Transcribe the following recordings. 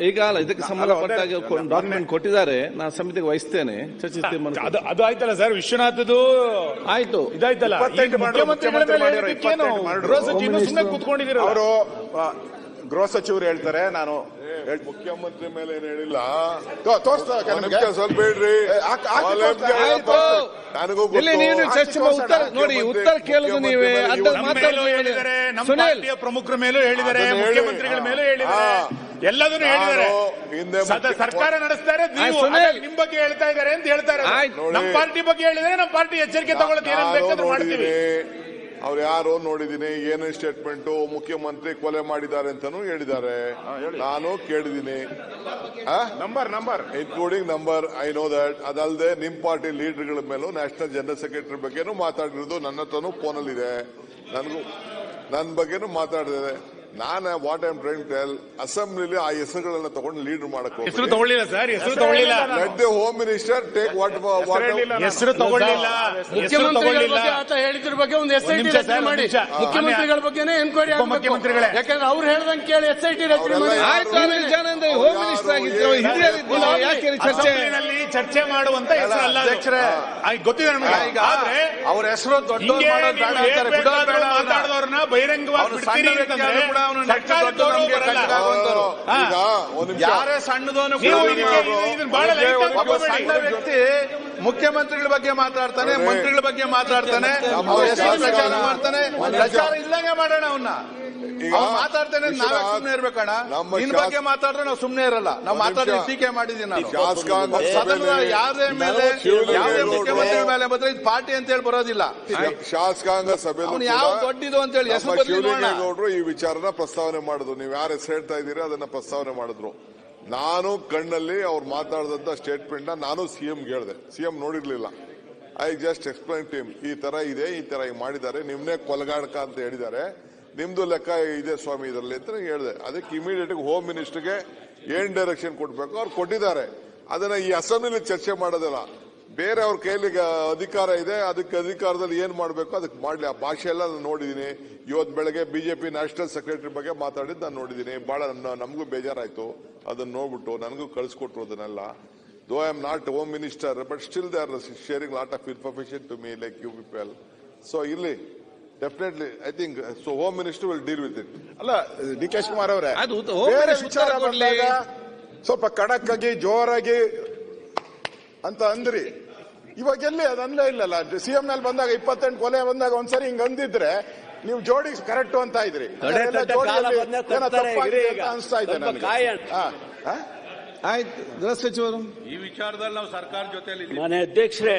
ಈಗ ಅಲ್ಲ ಇದಕ್ಕೆ ಸಂಬಂಧಪಟ್ಟಾಗಿ ಡಾಕ್ಯುಮೆಂಟ್ ಕೊಟ್ಟಿದ್ದಾರೆ. ನಾನು ಸಮಿತಿಗೆ ವಹಿಸ್ತೇನೆ. ಚರ್ಚಿಸ್ತೇನೆ ಅದು ಅದು ಆಯ್ತಲ್ಲ ಸರ್ ವಿಶ್ವನಾಥದ್ದು ಆಯ್ತು. ಇದಾಯ್ತಲ್ಲ. ಮುಖ್ಯಮಂತ್ರಿಗಳ ಮೇಲೆ? ಮಾಡಿರೋ, ಗೃಹ ಸಚಿವರು ಸುಮ್ಮನೆ ಕೂತ್ಕೊಂಡಿದ್ದೀರಲ್ಲ? ಅವರು ಗೃಹ ಸಚಿವರು ಹೇಳ್ತಾರೆ ನಾನು ಹೇಳ್- ಮುಖ್ಯಮಂತ್ರಿ ಮೇಲೆ ಏನ್ ಹೇಳಿಲ್ಲ? ತೋರ್ಸ್ತಾ ಸ್ವಲ್ಪ ಹೇಳ್ರಿ. ನನಗೂ ಉತ್ತರ ನೋಡಿ ಉತ್ತರ ಕೇಳೋದು ನೀವೇ. ಹೇಳಿದ್ದಾರೆ ನಮ್ಮ ಪಾರ್ಟಿಯ ಪ್ರಮುಖರ ಮೇಲೂ ಹೇಳಿದ್ದಾರೆ ಅದನ್ನ ಹೇಳಿ. ಮುಖ್ಯಮಂತ್ರಿಗಳ ಮೇಲೂ ಹೇಳಿದ್ದಾರೆ. ಹಾ. ಎಲ್ಲದನ್ನು ಹೇಳಿದ್ದಾರೆ. ಸರ್ಕಾರ ನಡೆಸ್ತಾರೆ. ನೀವು ನಿಮ್ ಬಗ್ಗೆ ಹೇಳ್ತಾ ಇದ್ದಾರೆ ಅಂತ ಹೇಳ್ತಾರೆ. ನಮ್ಮ ಪಾರ್ಟಿ ಬಗ್ಗೆ ಹೇಳಿದ್ರೆ ನಮ್ಮ ಪಾರ್ಟಿ ಎಚ್ಚರಿಕೆ ತಗೊಳ್ಳೋಕೆ ಏನೇನು ಬೇಕಾದ್ರೂ ಮಾಡ್ತೀವಿ. ಅವ್ರು ಯಾರು ನೋಡಿದೀನಿ ಏನು ಸ್ಟೇಟ್ಮೆಂಟ್ ಮುಖ್ಯಮಂತ್ರಿ ಕೊಲೆ ಮಾಡಿದ್ದಾರೆ ಅಂತಾನು ಹೇಳಿದ್ದಾರೆ. ನಾನು ಕೇಳಿದೀನಿ number number including number I know that ಅದಲ್ಲದೆ ನಿಮ್ ಪಾರ್ಟಿ ಲೀಡರ್ಗಳ ಮೇಲೂ ನ್ಯಾಷನಲ್ ಜನರಲ್ ಸೆಕ್ರೆಟರಿ ಬಗ್ಗೆನೂ ಮಾತಾಡಿರೋದು ನನ್ನ ಹತ್ರನೂ ಫೋನಲ್ಲಿದೆ ನನಗೂ ನನ್ನ ಬಗ್ಗೆನೂ ಮಾತಾಡಿದೆ ನಾನು ವಾಟ್ ಐಮ್ ಟ್ರೈನ್ ಟೆಲ್ ಅಸೆಂಬ್ಲಿಲಿ ಆ ಹೆಸರುಗಳನ್ನ ತಗೊಂಡು ಲೀಡರ್ ಮಾಡಕ್ ಹೆಸರು ತಗೊಳ್ಳಿಲ್ಲ ಸರ್ ಹೆಸರು ತಗೊಳ್ಳಿಲ್ಲ. Let the home minister take what ಹೆಸರು ತಗೊಳ್ಳಿಲ್ಲ. ಹೆಸರು ಮುಖ್ಯಮಂತ್ರಿಗಳ ತಗೊಳ್ಳಿಲ್ಲ. ಬಗ್ಗೆ ಆತ ಹೇಳಿದ್ರ ಬಗ್ಗೆ ಒಂದು ಎಸ್ ಐ ಟಿ ರಚನೆ ಮಾಡಿ. ಮುಖ್ಯಮಂತ್ರಿಗಳ ಬಗ್ಗೆನೇ ಎನ್ಕ್ವೈರಿ ಮುಖ್ಯಮಂತ್ರಿಗಳೇ. ಯಾಕಂದ್ರೆ ಅವ್ರು ಹೇಳ್ದಂಗೆ ಕೇಳಿ ಎಸ್ ಐ ಟಿ ರಚನೆ ಮಾಡಿ. ಹೋಮ್ ಮಿನಿಸ್ಟರ್ ಆಗಿದ್ರು ಹಿರಿಯರಿದ್ರು ಯಾಕೆ ಚರ್ಚೆ? ಚರ್ಚೆ ಮಾಡುವಂತ ಹೆಸರು ಅಲ್ಲ. ಅಧ್ಯಕ್ಷರೇ. ಗೊತ್ತಿದೆ ನಮಗೆ. ಈಗ ಆದ್ರೆ ಅವ್ರ ಹೆಸರು ದೊಡ್ಡ ಮಾಡೋದು ಬೇಡ ಅಂತಾರೆ. ಬಿಡೋದು ಬೇಡ ಮಾತಾಡಿದವ್ರನ್ನ ಬಹಿರಂಗವಾಗಿ ಬಿಡ್ತೀರಿ ಅಂತಂದ್ರೆ ಕೂಡ ಅವ್ನು ನೆಕ್ಸ್ಟ್ ಸರ್ಕಾರದ ಗೌರವ ಬರಲ್ಲ. ಈಗ ಒಂದ್ ನಿಮಿಷ ಯಾರೇ ಸಣ್ಣದವನು ನೀವು ಇದಕ್ಕೆ- ಇದನ್ನ ಬಹಳ ಒಬ್ಬ ತಗೋಬೇಡಿ. ಸಣ್ಣ ವ್ಯಕ್ತಿ ಮುಖ್ಯಮಂತ್ರಿಗಳ ಬಗ್ಗೆ ಮಾತಾಡ್ತಾನೆ. ಮಂತ್ರಿಗಳ ಬಗ್ಗೆ ಮಾತಾಡ್ತಾನೆ ಅವ್ರ ಪ್ರಚಾರ ಮಾಡ್ತಾನೆ ಒಂದ್ ಪ್ರಚಾರ. ಇಲ್ಲಂಗೆ ಮಾಡೋಣ ಅವನ್ನ ಮಾತಾಡ್ತಾನೆ ನಾವೇ ಸುಮ್ಮನೆ ಇರ್ಬೇಕಣ್ಣ. ನಮ್ಮ ನಿನ್ ಬಗ್ಗೆ ಮಾತಾಡಿದ್ರೆ ನಾವು ಸುಮ್ಮನೆ ಇರಲ್ಲ. ನಾವು ಒಂದ್ ಮಾತಾಡಿ ಟೀಕೆ ಮಾಡಿದೀನಿ ನಾನು. ಶಾಸಕಾಂಗ ಸಭೆ ಸದನದ ಯಾರೇ ಮೇಲೆ ಯಾವುದೇ ಮುಖ್ಯಮಂತ್ರಿ ಮೇಲೆ ಬಂದ್ರೆ ಇದು ಪಾರ್ಟಿ ಅಂತ ಹೇಳಿ ಬರೋದಿಲ್ಲ. ಶಾಸಕಾಂಗ ಸಭೆ ಯಾವ ದೊಡ್ಡದು ಅಂತ ಹೇಳಿ ಹೆಸರು ಶಿವಲಿಂಗೇಗೌಡರು ಈ ವಿಚಾರನ ಪ್ರಸ್ತಾವನೆ ಮಾಡಿದ್ರು. ನೀವು ಯಾರು ಹೆಸರು ಹೇಳ್ತಾ ಇದ್ದೀರಿ ಅದನ್ನ ಪ್ರಸ್ತಾವನೆ ಮಾಡಿದ್ರು. ನಾನು ಕಣ್ಣಲ್ಲಿ ಅವ್ರು ಮಾತಾಡಿದಂತ ಸ್ಟೇಟ್ಮೆಂಟ್ನ ನಾನು ಸಿಎಂ ಹೇಳಿದೆ. ಸಿಎಂ ನೋಡಿರ್ಲಿಲ್ಲ. ಐ ಜಸ್ಟ್ ಎಕ್ಸ್ಪ್ಲೈನ್ ಟೀಮ್ ಈ ತರ ಇದೆ ಈ ತರ ಈಗ ಮಾಡಿದ್ದಾರೆ ನಿಮ್ನೆ ಕೊಲಗಾಡಕ ಅಂತ ಹೇಳಿದ್ದಾರೆ. ನಿಮ್ದು ಲೆಕ್ಕ ಇದೆ ಸ್ವಾಮಿ ಇದರಲ್ಲಿ ಅಂತ ಹೇಳಿದೆ. ಅದಕ್ಕೆ ಇಮಿಡಿಯೇಟ್ ಹೋಮ್ ಮಿನಿಸ್ಟರ್ಗೆ ಏನ್ ಡೈರೆಕ್ಷನ್ ಕೊಡ್ಬೇಕು? ಅವ್ರು ಕೊಟ್ಟಿದ್ದಾರೆ. ಅದನ್ನ ಈ ಅಸೆಂಬ್ಲಿ ಚರ್ಚೆ ಮಾಡೋದಿಲ್ಲ. ಬೇರೆ ಅವ್ರ ಕೈಲಿ ಅಧಿಕಾರ ಇದೆ, ಅದಕ್ಕೆ ಅಧಿಕಾರದಲ್ಲಿ ಏನ್ ಮಾಡಬೇಕು ಅದಕ್ಕೆ ಮಾಡ್ಲಿ. ಆ ಭಾಷೆ ಎಲ್ಲ ನಾನು ನೋಡಿದೀನಿ ಇವತ್ತು ಬೆಳಗ್ಗೆ ಬಿಜೆಪಿ ನ್ಯಾಷನಲ್ ಸೆಕ್ರೆಟರಿ ಬಗ್ಗೆ ಮಾತಾಡಿದ್ದು ನಾನು ನೋಡಿದೀನಿ ಬಹಳ ನಮಗೂ ಬೇಜಾರಾಯ್ತು. ಅದನ್ನ ನೋಡ್ಬಿಟ್ಟು ನನಗೂ ಕಳಿಸ್ಕೊಟ್ರು ಅದನ್ನೆಲ್ಲ. Though I am not home minister but still they are sharing lot of information to me like you people so ಇಲ್ಲಿ definitely I think so home minister will deal with it ಅಲ್ಲ ಡಿ ಕೆ ಶಿವಕುಮಾರ್ ಅವರೇ ಅದು home ಬೇರೆ minister ವಿಚಾರ ಉತ್ತರ ಕೊಡ್ಲಿ. ಬಂದಾಗ ಸ್ವಲ್ಪ ಖಡಕ್ ಆಗಿ ಜೋರಾಗಿ ಅಂತ ಅಂದ್ರಿ. ಇವಾಗ ಎಲ್ಲಿ ಅದು ಅನ್ಲೇ ಇಲ್ಲಲ್ಲ. ಸಿಎಂ ನಲ್ಲಿ ಬಂದಾಗ ಇಪ್ಪತ್ತೆಂಟು ಕೊಲೆ ಬಂದಾಗ ಒಂದ್ಸರಿ ಹಿಂಗ್ ಅಂದಿದ್ರೆ ನೀವು ಜೋಡಿ ಕರೆಕ್ಟ್ ಅಂತ ಇದ್ರಿ. ಅದೆಲ್ಲ ಜೋಡಿಯಲ್ಲಿ ಏನೋ ತಪ್ಪಾಗಿದೆ ಅಂತ ಅನ್ಸ್ತಾ ಇದೆ ನನಗೆ. ಹಾ. ಹಾ? ಆಯ್ತು ಗೃಹ ಸಚಿವರು. ಈ ವಿಚಾರದಲ್ಲಿ ನಾವು ಸರ್ಕಾರ ಜೊತೆಲಿ ಮನೆ ಅಧ್ಯಕ್ಷರೇ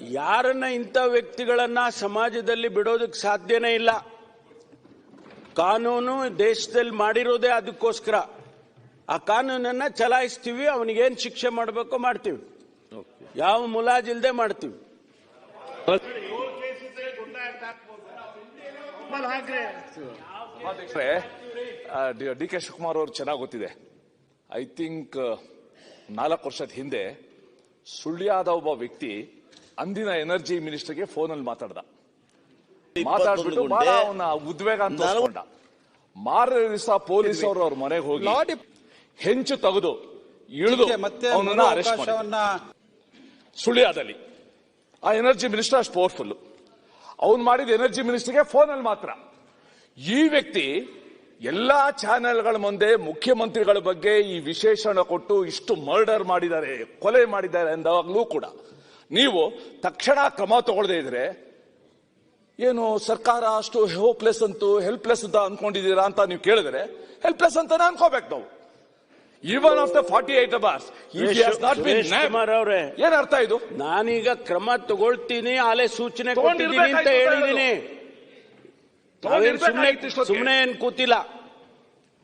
ಯಾರನ್ನ ಇಂಥ ವ್ಯಕ್ತಿಗಳನ್ನ ಸಮಾಜದಲ್ಲಿ ಬಿಡೋದಕ್ಕೆ ಸಾಧ್ಯನೇ ಇಲ್ಲ. ಕಾನೂನು ದೇಶದಲ್ಲಿ ಮಾಡಿರೋದೇ ಅದಕ್ಕೋಸ್ಕರ. ಆ ಕಾನೂನನ್ನ ಚಲಾಯಿಸ್ತೀವಿ, ಅವನಿಗೇನು ಶಿಕ್ಷೆ ಮಾಡಬೇಕೋ ಮಾಡ್ತೀವಿ. ಯಾವ ಮುಲಾಜಿಲ್ದೆ ಮಾಡ್ತೀವಿ. ಡಿ ಕೆ ಶಿವಕುಮಾರ್ ಅವರು ಚೆನ್ನಾಗಿ ಗೊತ್ತಿದೆ. ಐ ಥಿಂಕ್, ನಾಲ್ಕು ವರ್ಷದ ಹಿಂದೆ ಸುಳ್ಯಾದ ಒಬ್ಬ ವ್ಯಕ್ತಿ ಅಂದಿನ ಎನರ್ಜಿ ಮಿನಿಸ್ಟರ್ಗೆ ಫೋನಲ್ಲಿ ಮಾತಾಡ್ದ. ಮಾತಾಡ್ಬಿಟ್ಟು ಬಹಳ ಅವನ ಉದ್ವೇಗ ಅಂತ ತೋರ್ಸ್ಕೊಂಡ ಮಾರನೇ ದಿವಸ ಪೊಲೀಸ್ ಅವರು ಅವ್ರ ಮನೆಗೆ ಹೋಗಿ ಹೆಂಚು ತೆಗೆದು ಇಳಿದು ಮತ್ತೆ ಅವನನ್ನ ಅರೆಸ್ಟ್ ಮಾಡಿ ಅವಕಾಶವನ್ನ ಸುಳ್ಯದಲ್ಲಿ. ಆ ಎನರ್ಜಿ ಮಿನಿಸ್ಟರ್ ಅಷ್ಟು ಪವರ್ಫುಲ್ ಅವ್ನು ಮಾಡಿದ ಎನರ್ಜಿ ಮಿನಿಸ್ಟರ್ಗೆ ಫೋನಲ್ಲಿ ಮಾತ್ರ. ಈ ವ್ಯಕ್ತಿ ಎಲ್ಲಾ ಚಾನೆಲ್ಗಳ ಮುಂದೆ ಮುಖ್ಯಮಂತ್ರಿಗಳ ಬಗ್ಗೆ ಈ ವಿಶೇಷಣ ಕೊಟ್ಟು ಇಷ್ಟು ಮರ್ಡರ್ ಮಾಡಿದ್ದಾರೆ ಕೊಲೆ ಮಾಡಿದ್ದಾರೆ ಎಂದಾಗಲೂ ಕೂಡ. ನೀವು ತಕ್ಷಣ ಕ್ರಮ ತಗೊಳ್ಳದೇ ಇದ್ರೆ ಏನು ಸರ್ಕಾರ ಅಷ್ಟು ಹೋಪ್ಲೆಸ್ ಅಂತೂ ಹೆಲ್ಪ್ಲೆಸ್ ಅಂತ ಅನ್ಕೊಂಡಿದ್ದೀರಾ ಅಂತ ನೀವು ಕೇಳಿದ್ರೆ ಹೆಲ್ಪ್ಲೆಸ್ ಅಂತಾನೆ ಅನ್ಕೋಬೇಕು ನಾವು. Even the forty eight hours ಅವರೇ ಏನ್ ಅರ್ಥ ಇದು? ನಾನೀಗ ಕ್ರಮ ತಗೊಳ್ತೀನಿ ಆಲೆ ಸೂಚನೆ ಅಂತ ಹೇಳಿದೀನಿ. ಹೇಳಿದ್ದೀನಿ ಸುಮ್ಮನೆ ಏನ್ ಕೂತಿಲ್ಲ.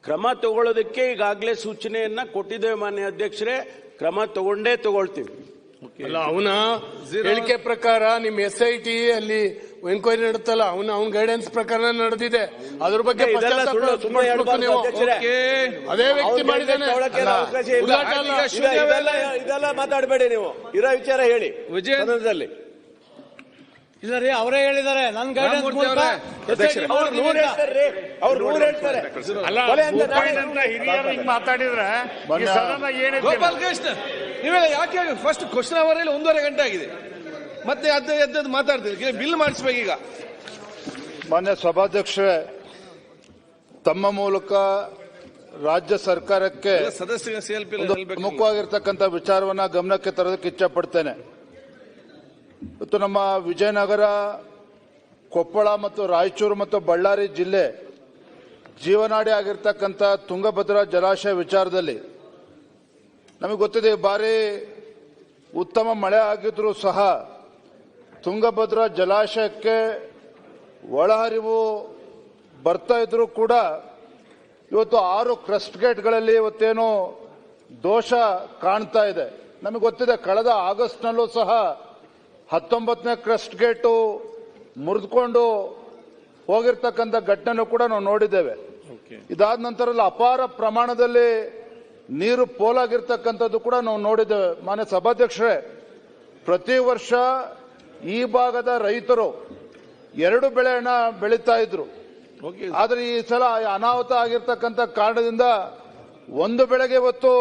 ಕ್ರಮ ತಗೊಳ್ಳೋದಕ್ಕೆ ಈಗಾಗಲೇ ಸೂಚನೆಯನ್ನ ಕೊಟ್ಟಿದ್ದೇವೆ ಮಾನ್ಯ ಅಧ್ಯಕ್ಷರೇ ಕ್ರಮ ತಗೊಂಡೇ ತಗೊಳ್ತೀವಿ. ಅಲ್ಲ ಅವನ ಹೇಳಿಕೆ ಪ್ರಕಾರ ನಿಮ್ ಎಸ್ ಐ ಟಿ ಅಲ್ಲಿ ಎನ್ಕ್ವೈರಿ ನಡುತ್ತಲ್ಲ ಅವನ ಅವನ ಗೈಡೆನ್ಸ್ ಪ್ರಕಾರ ನಡೆದಿದೆ. ಅದ್ರ ಬಗ್ಗೆ. ಅದೇ ವ್ಯಕ್ತಿ ಮಾಡಿದ್ದಾನೆ. ಇದೆಲ್ಲ ಮಾತಾಡಬೇಡಿ ನೀವು. ಇರೋ ವಿಚಾರ ಹೇಳಿ. ವಿಜಯನದಲ್ಲಿ ಸದನದಲ್ಲಿ. ಇಲ್ಲ ರೀ ಅವರೇ ಹೇಳಿದ್ದಾರೆ. ನನ್ ಗೈಡೆನ್ಸ್ ಮೂಲಕ ಅವರೇ. ಅವ್ರು ಮಾಡ್ತೀನಿ ಹೇಳ್ತಾರೆ ಅವ್ರು ನೂರ್ ಹೇಳ್ತಾರೆ. ಅಲ್ಲ ಕೊಲೆ ಅಂತ ಭೂಪಾಯ್ ಹಿರಿಯರು ಹಿಂಗ್ ಮಾತಾಡಿದ್ರೆ ಈ ಸದನ ಏನಿದೆ ಗೋಪಾಲ್ ಕೃಷ್ಣ ನೀವೆಲ್ಲ ಯಾಕೆ ಫಸ್ಟ್ ಕ್ವಶನ್ ಅವರಲ್ಲಿ ಒಂದೂವರೆ ಗಂಟೆ ಆಗಿದೆ. ಮತ್ತೆ ಅದೆ ಎದ್ದದ್ದು ಮಾತಾಡ್ತೀವಿ ಬಿಲ್ ಮಾಡಿಸ್ಬೇಕೀಗ ಈಗ. ಮಾನ್ಯ ಸಭಾಧ್ಯಕ್ಷರೇ ತಮ್ಮ ಮೂಲಕ ರಾಜ್ಯ ಸರ್ಕಾರಕ್ಕೆ ಪ್ರಮುಖವಾಗಿರ್ತಕ್ಕಂಥ ವಿಚಾರವನ್ನ ಗಮನಕ್ಕೆ ತರೋದಕ್ಕೆ ಇಚ್ಛೆ ಪಡ್ತೇನೆ ಇವತ್ತು ನಮ್ಮ ವಿಜಯನಗರ ಕೊಪ್ಪಳ ಮತ್ತು ರಾಯಚೂರು ಮತ್ತು ಬಳ್ಳಾರಿ ಜಿಲ್ಲೆ ಜೀವನಾಡಿ ಆಗಿರ್ತಕ್ಕಂಥ ತುಂಗಭದ್ರಾ ಜಲಾಶಯ ವಿಚಾರದಲ್ಲಿ ನಮಗೆ ಗೊತ್ತಿದೆ ಬಾರಿ ಉತ್ತಮ ಮಳೆ ಆಗಿದ್ರೂ ಸಹ ತುಂಗಭದ್ರಾ ಜಲಾಶಯಕ್ಕೆ ಒಳಹರಿವು ಬರ್ತಾ ಇದ್ರೂ ಕೂಡ ಇವತ್ತು ಆರು ಕ್ರಸ್ಟ್ ಗೇಟ್ಗಳಲ್ಲಿ ಇವತ್ತೇನು ದೋಷ ಕಾಣ್ತಾ ಇದೆ. ನಮಗೆ ಗೊತ್ತಿದೆ ಕಳೆದ ಆಗಸ್ಟ್ನಲ್ಲೂ ಸಹ ಹತ್ತೊಂಬತ್ತನೇ ಕ್ರಸ್ಟ್ ಗೇಟು ಮುರಿದುಕೊಂಡು ಹೋಗಿರ್ತಕ್ಕಂಥ ಘಟನೆ ಕೂಡ ನಾವು ನೋಡಿದ್ದೇವೆ. ಇದಾದ ನಂತರ ಅಪಾರ ಪ್ರಮಾಣದಲ್ಲಿ ನೀರು ಪೋಲಾಗಿರ್ತಕ್ಕಂಥದ್ದು ಕೂಡ ನಾವು ನೋಡಿದ್ದೇವೆ. ಮಾನ್ಯ ಸಭಾಧ್ಯಕ್ಷರೇ ಪ್ರತಿ ವರ್ಷ ಈ ಭಾಗದ ರೈತರು ಎರಡು ಬೆಳೆಯನ್ನ ಬೆಳೀತಾ ಇದ್ರು. ಆದ್ರೆ ಈ ಸಲ ಅನಾಹುತ ಆಗಿರ್ತಕ್ಕಂಥ ಕಾರಣದಿಂದ ಒಂದು ಬೆಳೆಗೆ ಇವತ್ತು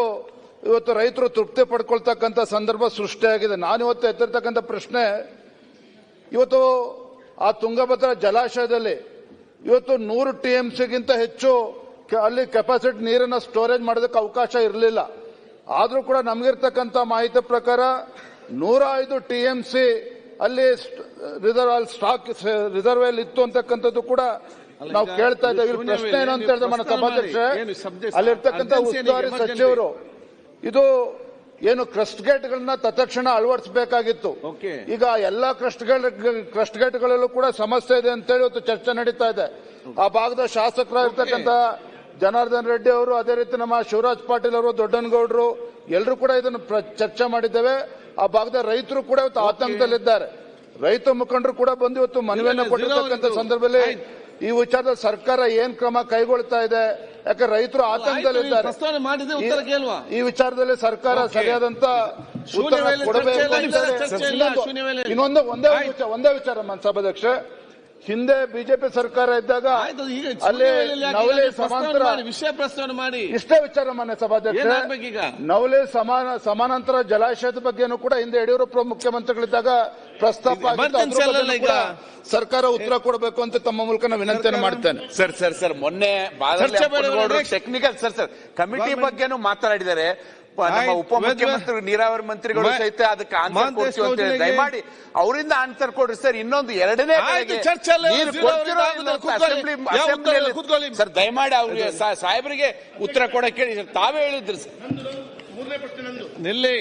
ಇವತ್ತು ರೈತರು ತೃಪ್ತಿ ಪಡ್ಕೊಳ್ತಕ್ಕಂಥ ಸಂದರ್ಭ ಸೃಷ್ಟಿಯಾಗಿದೆ. ನಾನು ಇವತ್ತು ಎತ್ತಿರ್ತಕ್ಕಂಥ ಪ್ರಶ್ನೆ ಇವತ್ತು ಆ ತುಂಗಭದ್ರಾ ಜಲಾಶಯದಲ್ಲಿ ಇವತ್ತು ನೂರು ಟಿ ಎಂ ಸಿಗಿಂತ ಹೆಚ್ಚು ಅಲ್ಲಿ ಕೆಪಾಸಿಟಿ ನೀರನ್ನು ಸ್ಟೋರೇಜ್ ಮಾಡೋದಕ್ಕೆ ಅವಕಾಶ ಇರಲಿಲ್ಲ. ಆದರೂ ಕೂಡ ನಮಗಿರ್ತಕ್ಕಂಥ ಮಾಹಿತಿ ಪ್ರಕಾರ ನೂರ ಐದು ಟಿ ಎಂ ಸಿ ಅಲ್ಲಿ ರಿಸರ್ವ್ ಅಲ್ಲಿ ಸ್ಟಾಕ್ ರಿಸರ್ವ್ ಅಲ್ಲಿ ಇತ್ತು ಅಂತಕ್ಕಂಥದ್ದು ಕೂಡ ನಾವು ಕೇಳ್ತಾ ಇದ್ದೇವೆ. ಪ್ರಶ್ನೆ ಏನು ಅಂತ ಹೇಳಿದ್ರೆ ಮನ ಸಭಾಧ್ಯಕ್ಷ? ಅಲ್ಲಿರ್ತಕ್ಕಂಥ ಉಸ್ತುವಾರಿ ಸಚಿವರು ಇದು ಏನು ಕ್ರಸ್ಟ್ ಗೇಟ್ಗಳನ್ನ ತತ್ಕ್ಷಣ ಅಳವಡಿಸಬೇಕಾಗಿತ್ತು. ಈಗ ಎಲ್ಲಾ ಕ್ರಸ್ಟ್ ಕ್ರಸ್ಟ್ ಗೇಟ್ಗಳಲ್ಲೂ ಕೂಡ ಸಮಸ್ಯೆ ಇದೆ ಅಂತೇಳಿ ಇವತ್ತು ಚರ್ಚೆ ನಡೀತಾ ಇದೆ. ಆ ಭಾಗದ ಶಾಸಕರಾಗಿರ್ತಕ್ಕಂಥ ಜನಾರ್ದನ್ ರೆಡ್ಡಿ ಅವರು ಅದೇ ರೀತಿ ನಮ್ಮ ಶಿವರಾಜ್ ಪಾಟೀಲ್ ಅವರು ದೊಡ್ಡನಗೌಡರು ಎಲ್ಲರೂ ಕೂಡ ಇದನ್ನು ಚರ್ಚೆ ಮಾಡಿದ್ದೇವೆ. ಆ ಭಾಗದ ರೈತರು ಕೂಡ ಇವತ್ತು ಆತಂಕದಲ್ಲಿದ್ದಾರೆ. ರೈತ ಮುಖಂಡರು ಕೂಡ ಬಂದು ಇವತ್ತು ಮನವಿಯನ್ನು ಕೊಟ್ಟಿರತಕ್ಕಂಥ ಸಂದರ್ಭದಲ್ಲಿ ಈ ವಿಚಾರದಲ್ಲಿ ಸರ್ಕಾರ ಏನ್ ಕ್ರಮ ಕೈಗೊಳ್ತಾ ಇದೆ? ಯಾಕೆ ರೈತರು ಆತಂಕದಲ್ಲಿದ್ದಾರೆ. ಈ ವಿಚಾರದಲ್ಲಿ ಸರ್ಕಾರ ಸರಿಯಾದಂತ ಉತ್ತರ ಕೊಡಬೇಕು ಇನ್ನೊಂದು- ಒಂದೇ ವಿಚಾರ ಒಂದೇ ವಿಚಾರ ಮನ್ ಸಭಾಧ್ಯಕ್ಷ ಹಿಂದೆ ಬಿಜೆಪಿ ಸರ್ಕಾರ ಇದ್ದಾಗ ಅಲ್ಲಿ ನವಲೆ? ಸಮಾಂತರ ವಿಷಯ ಪ್ರಸ್ತಾವನೆ ಮಾಡಿ ಇಷ್ಟೇ ವಿಚಾರ ಮಾನ್ಯ ಸಭಾಧ್ಯಕ್ಷ? ನವಲೆ ಸಮಾನ ಸಮಾನಾಂತರ ಜಲಾಶಯದ ಬಗ್ಗೆನೂ ಕೂಡ ಹಿಂದೆ ಯಡಿಯೂರಪ್ಪ ಮುಖ್ಯಮಂತ್ರಿಗಳಿದ್ದಾಗ ಪ್ರಸ್ತಾಪ. ಸರ್ಕಾರ ಉತ್ತರ ಕೊಡಬೇಕು ಅಂತ ತಮ್ಮ ಮೂಲಕ ನಾನು ವಿನಂತಿಯನ್ನು ಮಾಡ್ತೇನೆ ಸರ್ ಸರ್ ಸರ್ ಮೊನ್ನೆ ಟೆಕ್ನಿಕಲ್ ಸರ್ ಸರ್ ಕಮಿಟಿ ಬಗ್ಗೆನೂ ಮಾತಾಡಿದ್ದಾರೆ ಪ- ನಮ್ಮ ಉಪಮುಖ್ಯಮಂತ್ರಿ ನೀರಾವರಿ ಮಂತ್ರಿಗಳು ಸಹಿತ ಅದಕ್ಕೆ ಆನ್ಸರ್ ಕೊಡ್ತೀವಿ ಅಂತ ಹೇಳಿ. ದಯಮಾಡಿ ಅವರಿಂದ ಆನ್ಸರ್ ಕೊಡ್ರಿ ಸರ್. ಇನ್ನೊಂದು ಎರಡನೇ ಕೊಡ್ತಿರೋ ಉತ್ತರ. ಸರ್ ದಯಮಾಡಿ ಅವ್ರಿಗೆ ಸಾ- ಸಾಹೇಬರಿಗೆ ಉತ್ತರ ಕೊಡಕ್ಕೆ ಹೇಳಿ. ಸರ್. ತಾವೇ ಹೇಳಿದ್ರಿ ಸರ್. ನಿಲ್ಲಿ.